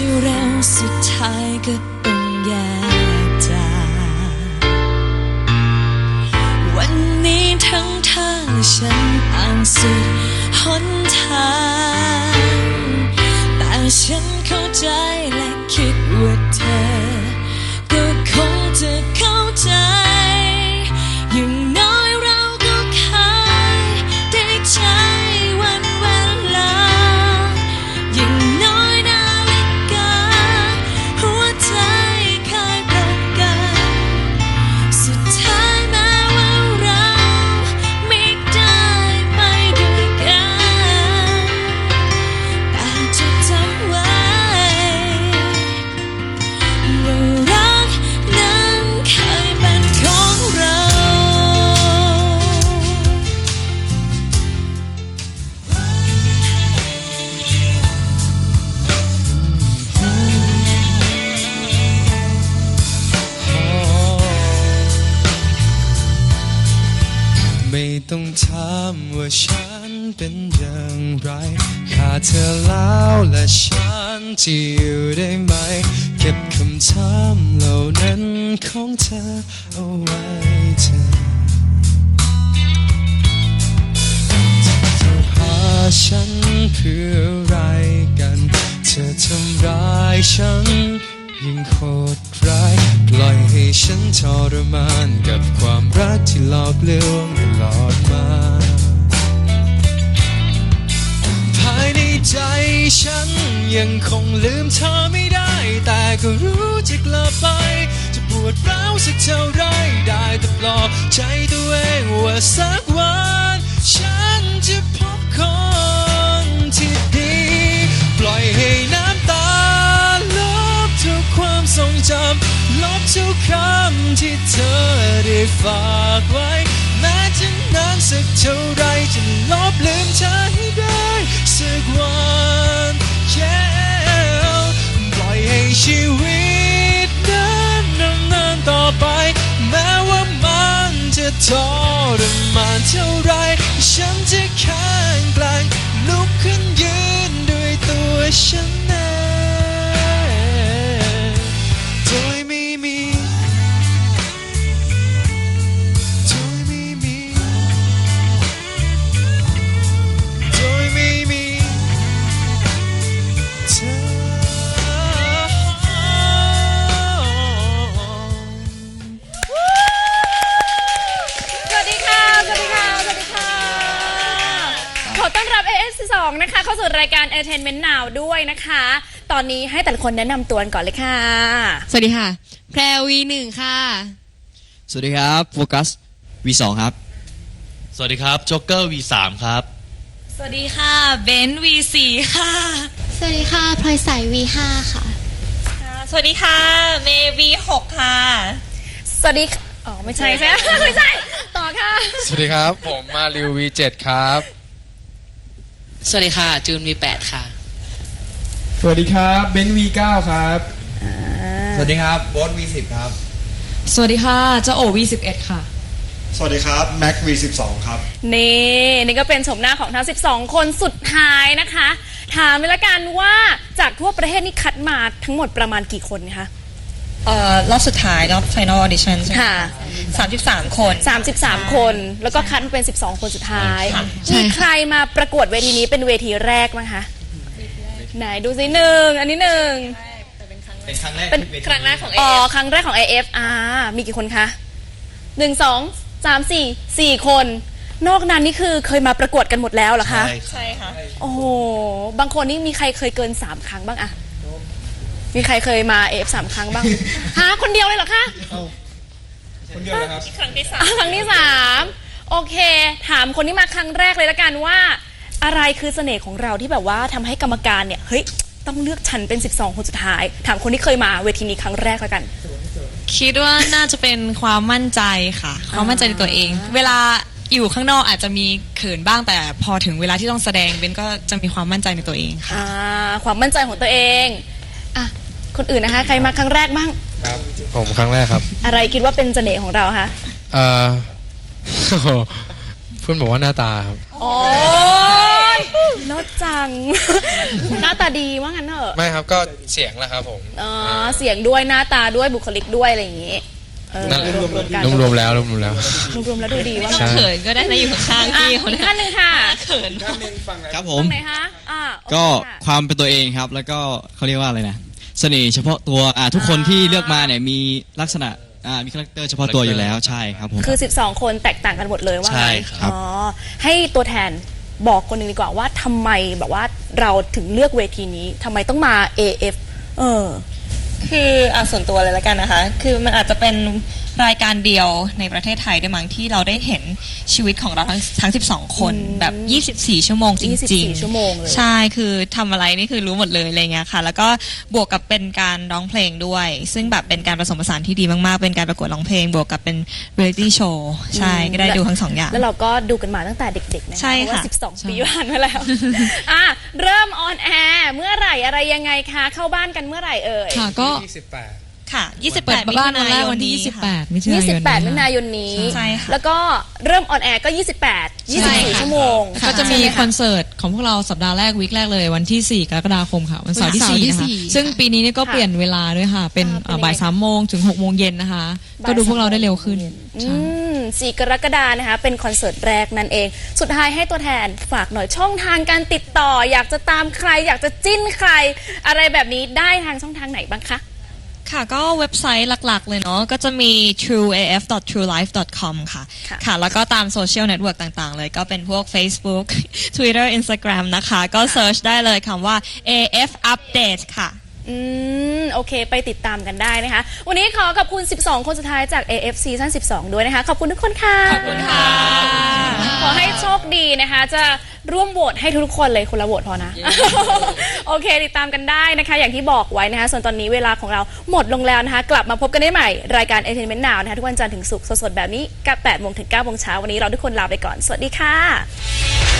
ที่เร็วสุดท้ายก็ต้องแยกจากวันนี้ทั้งเธอและฉันต่างสุ ถามว่าฉันเป็นอย่างไรขาดเธอแล้วและฉันจะอยู่ได้ไหม เก็บคำถามเหล่านั้นของเธอเอาไว้เธอเธอพาฉันเพื่ออะไรกัน เธอทำร้ายฉันยิ่งโหดร้ายปล่อยให้ฉันทรมานกับความรักที่หลอกลวงตลอด มา ภายในใจฉันยังคงลืมเธอไม่ได้ แต่ก็รู้จะกลับไป จะปวดร้าวสักเท่าไรได้แต่ปลอบใจตัวเองว่าสักวัน ฉันจะพบคนที่ดี ปล่อยให้น้ำตาลบทุกความทรงจำลบทุกคำที่เธอได้ฝาก รมานเท่าไร ฉันจะแข็งแกร่งลุกขึ้นยืนด้วยตัวฉัน AS2 นะคะเข้าสู่รายการ Entertainment Now ด้วยนะคะ ตอนนี้ให้แต่ละคนแนะนำตัวกันก่อนเลยค่ะ สวัสดีค่ะ แพรวีหนึ่งค่ะ สวัสดีครับโฟกัส V2 ครับ สวัสดีครับโจ๊กเกอร์ V3 ครับ สวัสดีค่ะเบนวีสี่ค่ะ สวัสดีค่ะพลอยใส V5 ค่ะ สวัสดีค่ะเมวีหกค่ะ สวัสดีค่ะอ๋อไม่ใช่ใช่ไหมไม่ใช่ ต่อค่ะ สวัสดีครับ ผมมาริว V7 ครับ สวัสดีค่ะ จูนวีแปดค่ะ สวัสดีครับเบนวีเก้าครับ สวัสดีครับโบอส V10 ครับ สวัสดีค่ะเจ้าโอวีสิบเอ็ดค่ะ สวัสดีครับแม็ก V12 ครับ นี่นี่ก็เป็นชมหน้าของทั้ง 12 คนสุดท้ายนะคะ ถามเลยละกันว่าจากทั่วประเทศนี่คัดมาทั้งหมดประมาณกี่คนคะ เอ่อรอบสุดท้ายรอบ Final Audition ใช่ไหมค่ะ สามสิบสามคน 33 คน แล้วก็คัดมาเป็น 12 คนสุดท้ายค่ะมีใครมาประกวดเวทีนี้เป็นเวทีแรกบ้างคะ ไหนดูสิหนึ่ง อันนี้หนึ่ง เป็นครั้งแรกเป็นครั้งแรกของอ๋อ AF ครั้งแรกของ AF อ่ามีกี่คนคะหนึ่งสองสามสี่สี่คน นอกนั้นนี่คือเคยมาประกวดกันหมดแล้วเหรอคะ ใช่ใช่ค่ะ โอ้โห บางคนนี่มีใครเคยเกินสามครั้งบ้างอะ มีใครเคยมา AF สามครั้งบ้าง ฮะคนเดียวเลยเหรอคะคนเดียวนะครับ ครั้งที่สาอะมครั้งที่สามโอเค ถามคนที่มาครั้งแรกเลยละกันว่า อะไรคือเสน่ห์ของเราที่แบบว่าทำให้กรรมการเนี่ยเฮ้ยต้องเลือกฉันเป็น 12 คนสุดท้าย ถามคนที่เคยมาเวทีนี้ครั้งแรกละกัน คิดว่าน่าจะเป็นความมั่นใจค่ะ ความมั่นใจในตัวเอง เวลาอยู่ข้างนอกอาจจะมีเขินบ้างแต่พอถึงเวลาที่ต้องแสดงเบนก็จะมีความมั่นใจในตัวเองค่ะ อ่าความมั่นใจของตัวเอง อะคนอื่นนะคะ ใครมาครั้งแรกบ้างครับผมครั้งแรกครับอะไรคิดว่าเป็นเสน่ห์ของเราคะเอ่อ เพื่อนบอกว่าหน้าตาครับโอ้ยรถจัง หน้าตาดีว่างั้นเถอะไม่ครับก็เสียงแหละครับผม อ๋อเสียงด้วยหน้าตาด้วยบุคลิกด้วยอะไรอย่างงี้ เออนั่นรวมๆกันรวมๆแล้วรวมๆแล้ว รวมๆแล้วดูดีว่าใช่ เขินก็ได้นะอยู่ข้างๆอะพี่เขาอีกเนี่ยท่านหนึ่งค่ะเขินครับผตมรงไหนคะอ่าโอเคก็ค่ะความเป็นตัวเองครับ แล้วก็เขาเรียกว่าอะไรนะ เสน่ห์เฉพาะตัวอ่าทุกคนที่เลือกมาเนี่ยมีลักษณะอ่ามีคาแรคเตอร์เฉพาะตัวอยู่แล้วใช่ครับผม คือ 12 คนแตกต่างกันหมดเลยว่าใช่งั้นครับ อ๋อให้ตัวแทนบอกคนหนึ่งดีกว่าว่าทำไมแบบว่าเราถึงเลือกเวทีนี้ทำไมต้องมา AF เออ คืออะส่วนตัวเลยละกันนะคะ คือมันอาจจะเป็น รายการเดียวในประเทศไทยด้วยมั้งที่เราได้เห็นชีวิตของเราทั้งทั้ง 12 คนอืมแบบ 24 ชั่วโมงจริง24 ชั่วโมงเลยใช่คือทำอะไรนี่คือรู้หมดเลยอะไรเงี้ยค่ะ แล้วก็บวกกับเป็นการร้องเพลงด้วย ซึ่งแบบเป็นการผสมผสานที่ดีมากๆ เป็นการประกวดร้องเพลง บวกกับเป็นเรียลิตี้โชว์ใช่ก็ได้ดูทั้งสองอย่าง แล้วเราก็ดูกันมาตั้งแต่เด็กๆนะคะใช่เพราะว่าค่ะ12 ปีผ่านมาแล้วอะเริ่มออนแอร์เมื่อไหร่อะไรยังไงคะ เข้าบ้านกันเมื่อไหร่เอ่ย ค่ะก็ ค่ะ28เปิดบ้านวันแรกวันที่มิถุายนนี้ค่ะ 28มิถุนายน28มิถุนายนนี้ ใช่ค่ะ แล้วก็เริ่มออนแอร์ก็ 28 ใช่24ค่ะชั่วโมงก็จะมีใช่ไหคอนเสิร์ตของพวกเราสัปดาห์แรกวีคแรกเลยวันที่ 4 กรกฎาคมค่ะวันเสาร์ที่วันเสาร์ที่4นะคะสี่ซึ่งปีนี้เนี่ยก็ค่ะเปลี่ยนเวลาด้วยค่ะ เป็นอ่าเป็นยังไงบ่ายสามโมงถึง6โมงเย็นนะคะบ่ายก็ดูพวกเราได้เร็วขึ้นอืใช่มสี่กรกฎานะคะ เป็นคอนเสิร์ตแรกนั่นเอง สุดท้ายให้ตัวแทนฝากหน่อยช่องทางการติดต่อ อยากจะตามใคร อยากจะจิ้นใคร อะไรแบบนี้ได้ทางช่องทางไหนบ้างคะ ค่ะก็เว็บไซต์หลักๆ เลยเนาะก็จะมี trueaf.truelife.com ค่ะค่ะ ค่ะ แล้วก็ตามโซเชียลเน็ตเวิร์กต่างๆ เลยก็เป็นพวก Facebook Twitter Instagram นะคะ ก็เซิร์ชได้เลยคำว่า AF Update ค่ะอืม โอเค ไปติดตามกันได้นะคะ วันนี้ขอขอบคุณ 12 คนสุดท้ายจาก AF Season 12 ด้วยนะคะ ขอบคุณทุกคนค่ะ ขอบคุณค่ะ ขอให้โชคดีนะคะจะ ร่วมโหวตให้ทุกๆคนเลยคนละโหวตพอนะ โอเค ติดตามกันได้นะคะ อย่างที่บอกไว้นะคะ ส่วนตอนนี้เวลาของเราหมดลงแล้วนะคะ กลับมาพบกันได้ใหม่ รายการ Entertainment Now นะคะ ทุกวันจันทร์ถึงศุกร์สดๆแบบนี้กับ8โมงถึง9โมงเช้าวันนี้เราทุกคนลาไปก่อน สวัสดีค่ะ